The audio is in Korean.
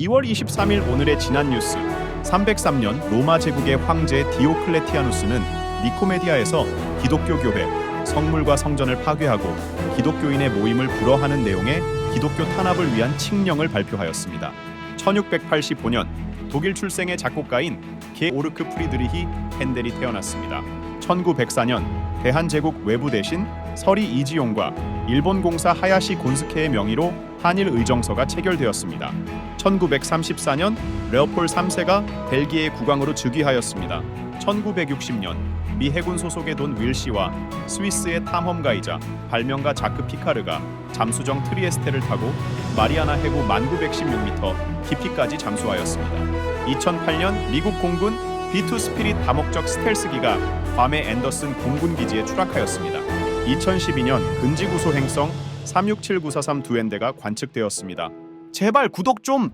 2월 23일 오늘의 지난 뉴스 303년 로마 제국의 황제 디오클레티아누스는 니코메디아에서 기독교 교회 성물과 성전을 파괴하고 기독교인의 모임을 불허하는 내용의 기독교 탄압을 위한 칙령을 발표하였습니다. 1685년 독일 출생의 작곡가인 게 오르크 프리드리히 헨델이 태어났습니다. 1904년 대한제국 외부 대신 서리 이지용과 일본 공사 하야시 곤스케의 명의로 한일 의정서가 체결되었습니다. 1934년 레오폴 3세가 벨기에 국왕으로 즉위하였습니다. 1960년 미 해군 소속의 돈 윌시와 스위스의 탐험가이자 발명가 자크 피카르가 잠수정 트리에스테를 타고 마리아나 해구 1916m 깊이까지 잠수하였습니다. 2008년 미국 공군 B2 스피릿 다목적 스텔스기가 괌의 앤더슨 공군 기지에 추락하였습니다. 2012년 근지구소 행성 367943 두엔데가 관측되었습니다. 제발 구독 좀